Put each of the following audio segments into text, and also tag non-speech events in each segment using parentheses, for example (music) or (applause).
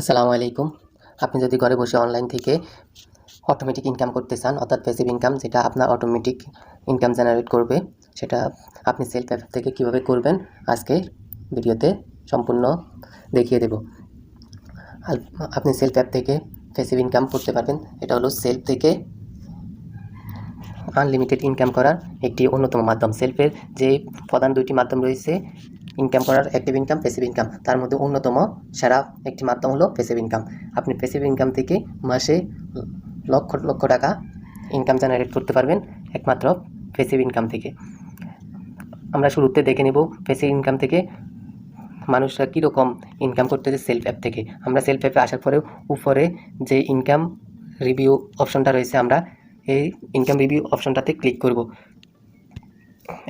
আসসালামু আলাইকুম। আপনি যদি ঘরে বসে অনলাইন থেকে অটোমেটিক ইনকাম করতে চান, অর্থাৎ প্যাসিভ ইনকাম যেটা আপনার অটোমেটিক ইনকাম জেনারেট করবে, সেটা আপনি সেলফ অ্যাপ থেকে কীভাবে করবেন, আজকে ভিডিওতে সম্পূর্ণ দেখিয়ে দেব। আপনি সেলফ অ্যাপ থেকে প্যাসিভ ইনকাম করতে পারবেন। এটা হলো সেলফ থেকে আনলিমিটেড ইনকাম করার একটি অন্যতম মাধ্যম। সেলফের যে প্রধান দুইটি মাধ্যম রয়েছে ইনকাম করার অ্যাক্টিভ ইনকাম প্যাসিভ ইনকাম তার মধ্যে অন্যতম সেরা একটি মাধ্যম হলো প্যাসিভ ইনকাম আপনি প্যাসিভ ইনকাম থেকে মাসে লক্ষ লক্ষ টাকা ইনকাম জেনারেট করতে পারবেন একমাত্র প্যাসিভ ইনকাম থেকে। আমরা শুরুতে দেখে নেব প্যাসিভ ইনকাম থেকে মানুষরা কীরকম ইনকাম করতে করতেছে সেলফ অ্যাপ থেকে। আমরা সেলফ অ্যাপে আসার পরেও উপরে যে ইনকাম রিভিউ অপশনটা রয়েছে, আমরা এই ইনকাম রিভিউ অপশনটাতে ক্লিক করব।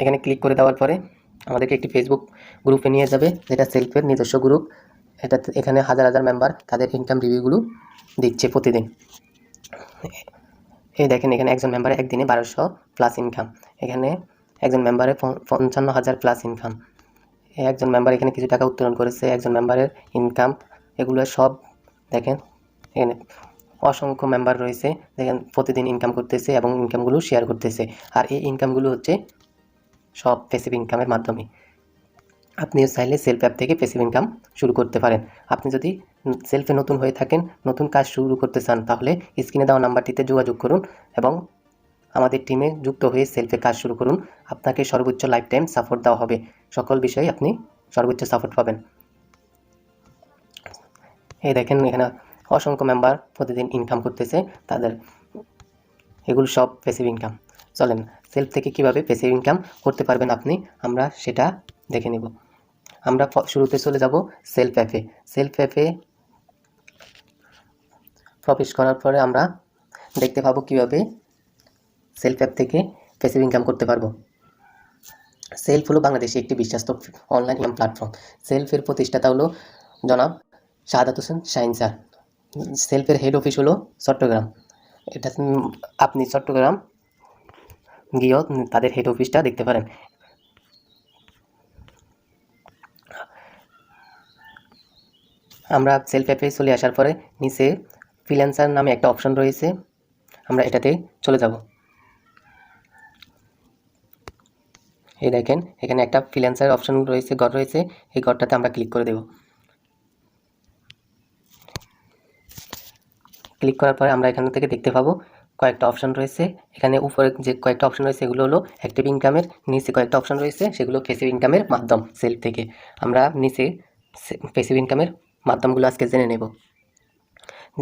এখানে ক্লিক করে দেওয়ার পরে আমাদেরকে একটি ফেসবুক গ্রুপে নিয়ে যাবে। যেটা সেলফের নিজস্ব গ্রুপ এটা এখানে হাজার হাজার মেম্বার তাদের ইনকাম রিভিউগুলো দিচ্ছে প্রতিদিন। এই দেখেন এখানে একজন মেম্বারে একদিনে বারোশো প্লাস ইনকাম এখানে একজন মেম্বারে পঞ্চান্ন হাজার প্লাস ইনকাম একজন মেম্বার এখানে কিছু টাকা উত্তোলন করেছে, একজন মেম্বারের ইনকাম এগুলো সব দেখেন, এখানে অসংখ্য মেম্বার রয়েছে, দেখেন প্রতিদিন ইনকাম করতেছে এবং ইনকামগুলো শেয়ার করতেছে। আর এই ইনকামগুলো হচ্ছে সব প্যাসিভ ইনকামের মাধ্যমে। আপনিও চাইলে সেলফ অ্যাপ থেকে প্যাসিভ ইনকাম শুরু করতে পারেন। আপনি যদি সেলফে নতুন হয়ে থাকেন, নতুন কাজ শুরু করতে চান, তাহলে স্ক্রিনে দেওয়া নাম্বারটিতে যোগাযোগ করুন এবং আমাদের টিমে যুক্ত হয়ে সেলফে কাজ শুরু করুন। আপনাকে সর্বোচ্চ লাইফ টাইম সাপোর্ট দেওয়া হবে। সকল বিষয়ে আপনি সর্বোচ্চ সাপোর্ট পাবেন। এই দেখেন এখানে অসংখ্য মেম্বার প্রতিদিন ইনকাম করতেছে, তাদের এগুলো সব প্যাসিভ ইনকাম চলেন সেলফ থেকে কীভাবে প্যাসিভ ইনকাম করতে পারবেন আপনি, আমরা সেটা দেখে নেব। আমরা শুরুতে চলে যাব সেলফ অ্যাপে সেলফ অ্যাপে প্রবেশ করার পরে আমরা দেখতে পাবো কীভাবে সেলফ অ্যাপ থেকে প্যাসিভ ইনকাম করতে পারব। সেলফ হলো বাংলাদেশে একটি বিশ্বাস্ত অনলাইন ইনকাম প্ল্যাটফর্ম সেলফের প্রতিষ্ঠাতা হলো জনাব শাহাদাত হোসেন শাহিন স্যার। সেলফের হেড অফিস হলো চট্টগ্রাম। এটা আপনি চট্টগ্রাম গিয়েও তাদের হেড অফিসটা দেখতে পারেন। আমরা সেলফ অ্যাপে চলে আসার পরে নিচে ফ্রিল্যান্সার নামে একটা অপশন রয়েছে। আমরা এটাতে চলে যাব। এই দেখেন, এখানে একটা ফ্রিল্যান্সার অপশন রয়েছে, ঘর রয়েছে। এই ঘরটাতে আমরা ক্লিক করে দেব। ক্লিক করার পরে আমরা এখান থেকে দেখতে পাবো কয়েকটা অপশন রয়েছে। এখানে উপরে যে কয়েকটা অপশন রয়েছে, এগুলো হলো অ্যাক্টিভ ইনকামের নিচে কয়েকটা অপশন রয়েছে, সেগুলো প্যাসিভ ইনকামের মাধ্যম সেলফ থেকে। আমরা নিচে প্যাসিভ ইনকামের মাধ্যমগুলো আজকে জেনে নেব।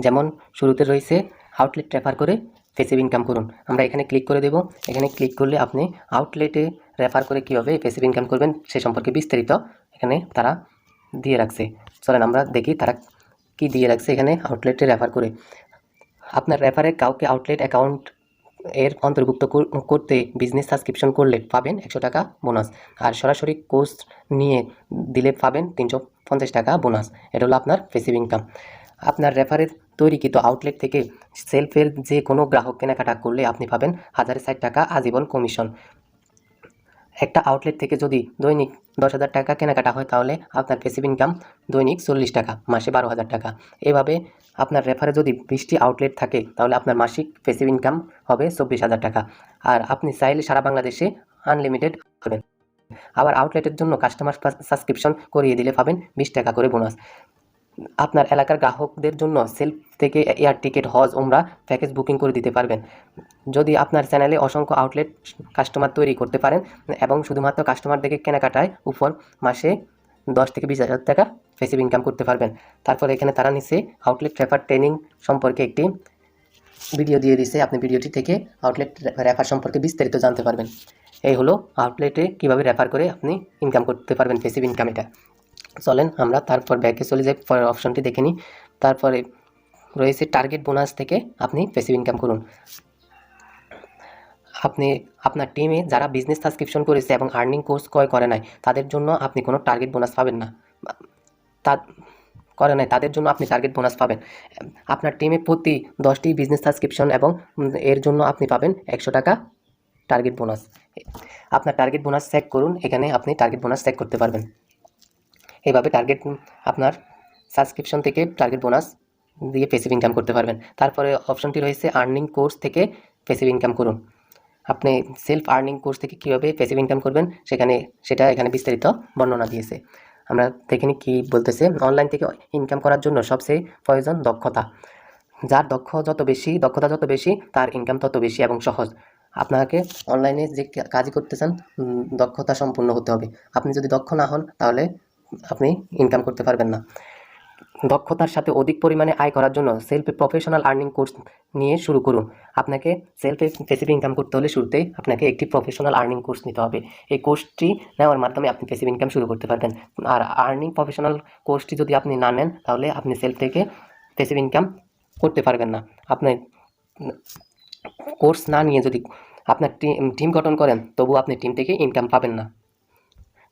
যেমন, শুরুতে রয়েছে আউটলেট রেফার করে প্যাসিভ ইনকাম করুন। আমরা এখানে ক্লিক করে দেব। এখানে ক্লিক করলে আপনি আউটলেটে রেফার করে কীভাবে প্যাসিভ ইনকাম করবেন সে সম্পর্কে বিস্তারিত এখানে তারা দিয়ে রাখছে। চলেন আমরা দেখি তারা কি দিয়ে রাখছে এখানে আউটলেটে রেফার করে। আপনার রেফারে কাউকে আউটলেট অ্যাকাউন্ট এর অন্তর্ভুক্ত করতে বিজনেস সাবস্ক্রিপশন করলে পাবেন একশো টাকা বোনাস আর সরাসরি কোর্স নিয়ে দিলে পাবেন তিনশো পঞ্চাশ টাকা বোনাস এটা হলো আপনার পেসিভ ইনকাম আপনার রেফারের তৈরিকৃত আউটলেট থেকে সেলফের যে কোনো গ্রাহক কেনাকাটা করলে আপনি পাবেন হাজারে ষাট টাকা আজীবন কমিশন একটা আউটলেট থেকে যদি দৈনিক দশ হাজার টাকা কেনাকাটা হয় তাহলে আপনার প্যাসিভ ইনকাম দৈনিক চল্লিশ টাকা, মাসে বারো হাজার টাকা। এভাবে আপনার রেফারে যদি বিশটি আউটলেট থাকে, তাহলে আপনার মাসিক প্যাসিভ ইনকাম হবে চব্বিশ হাজার টাকা। আর আপনি চাইলে সারা বাংলাদেশে আনলিমিটেড পাবেন। আবার আউটলেটের জন্য কাস্টমার সাবস্ক্রিপশন করিয়ে দিলে পাবেন বিশ টাকা করে বোনাস আপনার এলাকার গ্রাহকদের জন্য সেলফ থেকে এয়ার টিকিট, হজ ওমরা প্যাকেজ বুকিং করে দিতে পারবেন। যদি আপনার চ্যানেলে অসংখ্য আউটলেট কাস্টমার তৈরি করতে পারেন এবং শুধুমাত্র কাস্টমার দেখে কেনাকাটায় উপর মাসে দশ থেকে বিশ হাজার টাকা ফেসিভ ইনকাম করতে পারবেন। তারপর এখানে তারা নিচে আউটলেট রেফার ট্রেনিং সম্পর্কে একটি ভিডিও দিয়ে দিছে আপনি ভিডিওটি থেকে আউটলেট রেফার সম্পর্কে বিস্তারিত জানতে পারবেন। এই হলো আউটলেটে কীভাবে রেফার করে আপনি ইনকাম করতে পারবেন ফেসিভ ইনকাম এটা। চলেন, আমরা তারপর ব্যাকে চলে যাই, পরের অপশনটি দেখে নিই। তারপরে রয়েছে টার্গেট বোনাস থেকে আপনি প্যাসিভ ইনকাম করুন। আপনি, আপনার টিমে যারা বিজনেস সাবস্ক্রিপশন করেছে এবং আর্নিং কোর্স ক্রয় করে নাই, তাদের জন্য আপনি কোনো টার্গেট বোনাস পাবেন না। তা, করে নাই, তাদের জন্য আপনি টার্গেট বোনাস পাবেন। আপনার টিমে প্রতি দশটি বিজনেস সাবস্ক্রিপশন এবং এর জন্য আপনি পাবেন একশো টাকা টার্গেট বোনাস আপনার টার্গেট বোনাস চেক করুন, এখানে আপনি টার্গেট বোনাস চেক করতে পারবেন। এইভাবে টার্গেট আপনার সাবস্ক্রিপশন থেকে টার্গেট বোনাস দিয়ে পেসিভ ইনকাম করতে পারবেন। তারপরে অপশনটি রয়েছে আর্নিং কোর্স থেকে পেসিভ ইনকাম করুন। আপনি সেলফ আর্নিং কোর্স থেকে কীভাবে পেসিভ ইনকাম করবেন সেখানে সেটা এখানে বিস্তারিত বর্ণনা দিয়েছে। আমরা দেখে নিই কী বলতেছে। অনলাইন থেকে ইনকাম করার জন্য সবচেয়ে প্রয়োজন দক্ষতা। যার দক্ষ যত বেশি, দক্ষতা যত বেশি, তার ইনকাম তত বেশি এবং সহজ। আপনাকে অনলাইনে যে কা- কাজই করতে চান দক্ষতা সম্পূর্ণ হতে হবে। আপনি যদি দক্ষ না হন, তাহলে আপনি ইনকাম করতে পারবেন না। দক্ষতার সাথে অধিক পরিমাণে আয় করার জন্য সেলফ প্রফেশনাল আর্নিং কোর্স নিয়ে শুরু করুন। আপনাকে সেলফে পেসিভ ইনকাম করতে হলে শুরুতেই আপনাকে একটি প্রফেশনাল আর্নিং কোর্স নিতে হবে। এই কোর্সটি নেওয়ার মাধ্যমে আপনি পেসিভ ইনকাম শুরু করতে পারবেন। আর আর্নিং প্রফেশনাল কোর্সটি যদি আপনি না নেন, তাহলে আপনি সেলফ থেকে পেসিভ ইনকাম করতে পারবেন না। আপনি কোর্স না নিয়ে যদি আপনার টিম গঠন করেন তবু আপনি টিম থেকে ইনকাম পাবেন না।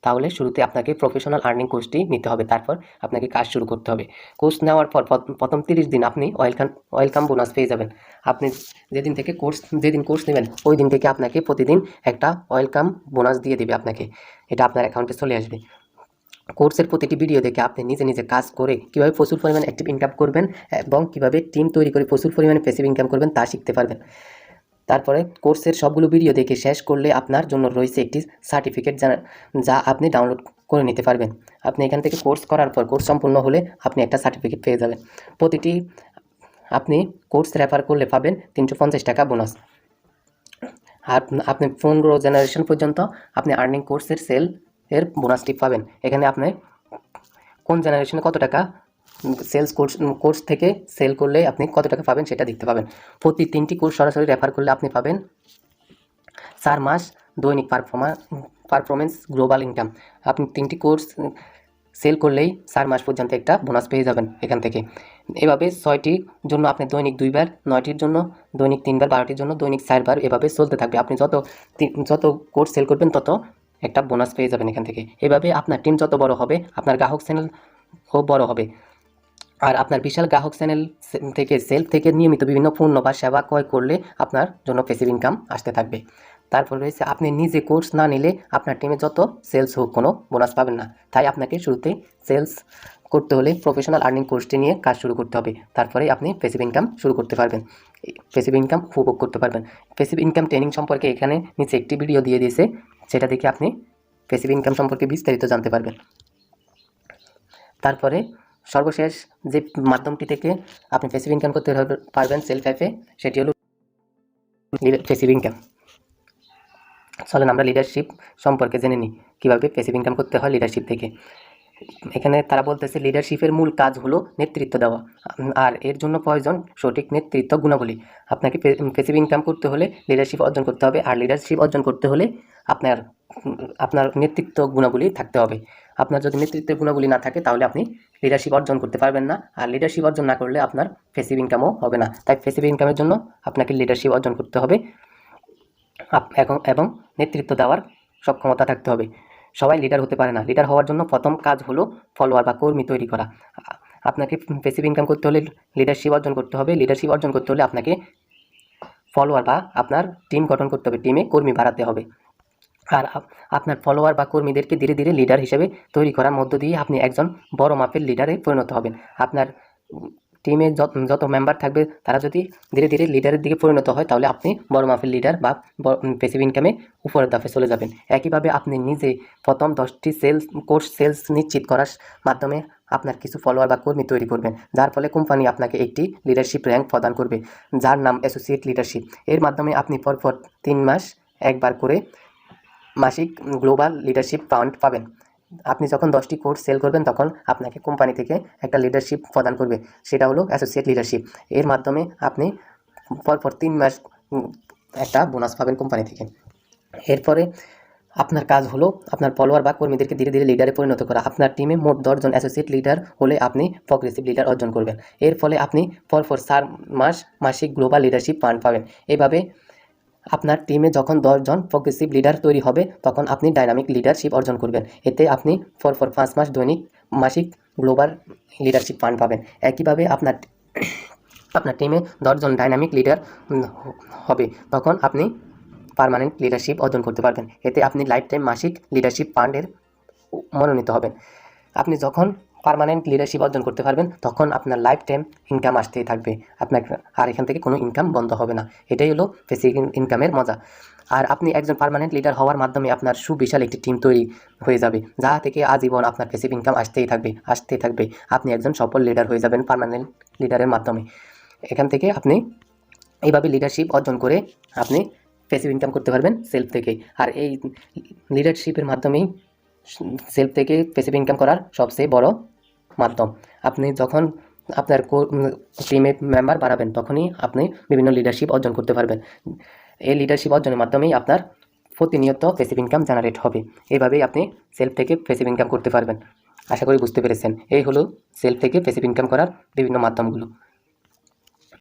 তাহলে শুরুতে আপনাকে প্রফেশনাল আর্নিং কোর্সটি নিতে হবে। তারপর আপনাকে কাজ শুরু করতে হবে। কোর্স নেওয়ার পর প্রথম তিরিশ দিন আপনি ওয়েলকাম ওয়েলকাম বোনাস পেয়ে যাবেন। আপনি যেদিন থেকে কোর্স যেদিন কোর্স নেবেন, ওই দিন থেকে আপনাকে প্রতিদিন একটা ওয়েলকাম বোনাস দিয়ে দেবে আপনাকে। এটা আপনার অ্যাকাউন্টে চলে আসবে। কোর্সের প্রতিটি ভিডিও দেখে আপনি নিজে নিজে কাজ করে কীভাবে প্রচুর পরিমাণে অ্যাক্টিভ ইনকাম করবেন এবং কীভাবে টিম তৈরি করে প্রচুর পরিমাণে প্যাসিভ ইনকাম করবেন তা শিখতে পারবেন। তারপরে কোর্সের সবগুলো ভিডিও দেখে শেষ করলে আপনার জন্য রয়েছে একটি সার্টিফিকেট যা আপনি ডাউনলোড করে নিতে পারবেন। আপনি এখান থেকে কোর্স করার পর, কোর্স সম্পূর্ণ হলে আপনি একটা সার্টিফিকেট পেয়ে যাবেন। প্রতিটি, আপনি কোর্স রেফার করলে পাবেন তিনশো পঞ্চাশ টাকা বোনাস আর আপনি পনেরো জেনারেশন পর্যন্ত আপনি আর্নিং কোর্সের সেল এর বোনাসটি পাবেন। এখানে আপনি কোন জেনারেশনে কত টাকা সেলস কোর্স কোর্স থেকে সেল করলে আপনি কত টাকা পাবেন সেটা দেখতে পাবেন। প্রতি তিনটি কোর্স সরাসরি রেফার করলে আপনি পাবেন চার মাস দৈনিক পারফর্মা পারফরমেন্স গ্লোবাল ইনকাম আপনি তিনটি কোর্স সেল করলেই চার মাস পর্যন্ত একটা বোনাস পেয়ে যাবেন এখান থেকে। এভাবে ছয়টির জন্য আপনি দৈনিক দুইবার, নয়টির জন্য দৈনিক তিনবার, বারোটির জন্য দৈনিক চারবার এভাবে চলতে থাকবে। আপনি যত যত কোর্স সেল করবেন তত একটা বোনাস পেয়ে যাবেন এখান থেকে। এভাবে আপনার টিম যত বড় হবে, আপনার গ্রাহক চ্যানেল ও বড় হবে। আর আপনার বিশাল গ্রাহক চ্যানেল থেকে সেল থেকে নিয়মিত বিভিন্ন পণ্য বা সেবা ক্রয় করলে আপনার জন্য পেসিভ ইনকাম আসতে থাকবে। তারপর রয়েছে, আপনি নিজে কোর্স না নিলে আপনার টিমে যত সেলস হোক, কোনো বোনাস পাবেন না। তাই আপনাকে শুরুতে সেলস করতে হলে প্রফেশনাল আর্নিং কোর্সটি নিয়ে কাজ শুরু করতে হবে। তারপরে আপনি পেসিভ ইনকাম শুরু করতে পারবেন। পেসিভ ইনকাম উপভোগ করতে পারবেন। পেসিভ ইনকাম ট্রেনিং সম্পর্কে এখানে নিচে একটি ভিডিও দিয়ে দিয়েছে। সেটা দেখে আপনি পেসিভ ইনকাম সম্পর্কে বিস্তারিত জানতে পারবেন। তারপরে সর্বশেষ যে মাধ্যমটি থেকে আপনি পেসিভ ইনকাম করতে পারবে- পারবেন সেলফ অ্যাপে সেটি হলো পেসিভ ইনকাম চলেন আমরা লিডারশিপ সম্পর্কে জেনে নিই। কীভাবে পেসিভ ইনকাম করতে হয় লিডারশিপ থেকে? এখানে তারা বলতেছে লিডারশিপের মূল কাজ হলো নেতৃত্ব দেওয়া। আর এর জন্য প্রয়োজন সঠিক নেতৃত্ব গুণাবলী। আপনাকে পেসিভ ইনকাম করতে হলে লিডারশিপ অর্জন করতে হবে, আর লিডারশিপ অর্জন করতে হলে আপনার আপনার নেতৃত্ব গুণাবলী থাকতে হবে। আপনার যদি নেতৃত্বের গুণাবলী না থাকে, তাহলে আপনি লিডারশিপ অর্জন করতে পারবেন না। আর লিডারশিপ অর্জন না করলে আপনার ফেসিভ ইনকামও হবে না। তাই ফেসিভ ইনকামের জন্য আপনাকে লিডারশিপ অর্জন করতে হবে। এবং নেতৃত্ব দেওয়ার সক্ষমতা থাকতে হবে। সবাই লিডার হতে পারে না। লিডার হওয়ার জন্য প্রথম কাজ হলো ফলোয়ার বা কর্মী তৈরি করা। আপনাকে পেসিভ ইনকাম করতে হলে লিডারশিপ অর্জন করতে হবে। লিডারশিপ অর্জন করতে হলে আপনাকে ফলোয়ার বা আপনার টিম গঠন করতে হবে। টিমে কর্মী বাড়াতে হবে। আর আপনার ফলোয়ার বা কর্মীদেরকে ধীরে ধীরে লিডার হিসেবে তৈরি করার মধ্য দিয়ে আপনি একজন বড় মাপের লিডারে পরিণত হবেন। আপনার টিমে যত যত মেম্বার থাকবে, তারা যদি ধীরে ধীরে লিডারের দিকে পরিণত হয়, তাহলে আপনি বড় মাফের লিডার বা পেসিভ ইনকামে উপরের দাফে চলে যাবেন। একইভাবে আপনি নিজে প্রথম দশটি সেলস কোর্স সেলস নিশ্চিত করার মাধ্যমে আপনার কিছু ফলোয়ার বা কর্মী তৈরি করবেন। যার ফলে কোম্পানি আপনাকে একটি লিডারশিপ র্যাঙ্ক প্রদান করবে, যার নাম অ্যাসোসিয়েট লিডারশিপ এর মাধ্যমে আপনি পরপর তিন মাস একবার করে মাসিক গ্লোবাল লিডারশিপ ফান্ড পাবেন। আপনি যখন দশটি কোর্স সেল করবেন, তখন আপনাকে কোম্পানি থেকে একটা লিডারশিপ প্রদান করবে। সেটা হলো অ্যাসোসিয়েট লিডারশিপ এর মাধ্যমে আপনি পরপর তিন মাস একটা বোনাস পাবেন কোম্পানি থেকে। এরপরে আপনার কাজ হলো আপনার ফলোয়ার বা কর্মীদেরকে ধীরে ধীরে লিডারে পরিণত করা। আপনার টিমে মোট দশজন অ্যাসোসিয়েট লিডার হলে আপনি প্রগ্রেসিভ লিডার অর্জন করবেন। এর ফলে আপনি পরপর চার মাস মাসিক গ্লোবাল লিডারশিপ ফান্ড পাবেন। এভাবে আপনার টিমে যখন দশজন প্রগ্রেসিভ লিডার তৈরি হবে, তখন আপনি ডাইনামিক লিডারশিপ অর্জন করবেন। এতে আপনি পরপর পাঁচ মাস দৈনিক, মাসিক গ্লোবাল লিডারশিপ ফান্ড পাবেন। একইভাবে আপনার (coughs) আপনার টিমে দশজন ডাইনামিক লিডার হবে, তখন আপনি পার্মানেন্ট লিডারশিপ অর্জন করতে পারবেন। এতে আপনি লাইফ টাইম মাসিক লিডারশিপ ফান্ডের মনোনীত হবেন। আপনি যখন পার্মানেন্ট লিডারশিপ অর্জন করতে পারবেন, তখন আপনার লাইফ টাইম ইনকাম আসতেই থাকবে। আপনার, আর এখান থেকে কোনো ইনকাম বন্ধ হবে না। এটাই হলো বেসিক ইনকামের মজা। আর আপনি একজন পার্মানেন্ট লিডার হওয়ার মাধ্যমে আপনার সুবিশাল একটি টিম তৈরি হয়ে যাবে, যা থেকে আজীবন আপনার প্যাসিভ ইনকাম আসতেই থাকবে আসতেই থাকবে। আপনি একজন সফল লিডার হয়ে যাবেন পার্মানেন্ট লিডারের মাধ্যমে। এখান থেকে আপনি এইভাবে লিডারশিপ অর্জন করে আপনি পেসিভ ইনকাম করতে পারবেন সেলফ থেকে। আর এই লিডারশিপের মাধ্যমেই সেলফ থেকে পেসিভ ইনকাম করার সবচেয়ে বড় মাধ্যম। আপনি যখন আপনার টিমে মেম্বার বাড়াবেন, তখনই আপনি বিভিন্ন লিডারশিপ অর্জন করতে পারবেন। এই লিডারশিপ অর্জনের মাধ্যমেই আপনার প্রতিনিয়ত পেসিভ ইনকাম জেনারেট হবে। এইভাবেই আপনি সেলফ থেকে পেসিভ ইনকাম করতে পারবেন। আশা করি বুঝতে পেরেছেন। এই হলো সেলফ থেকে পেসিভ ইনকাম করার বিভিন্ন মাধ্যমগুলো।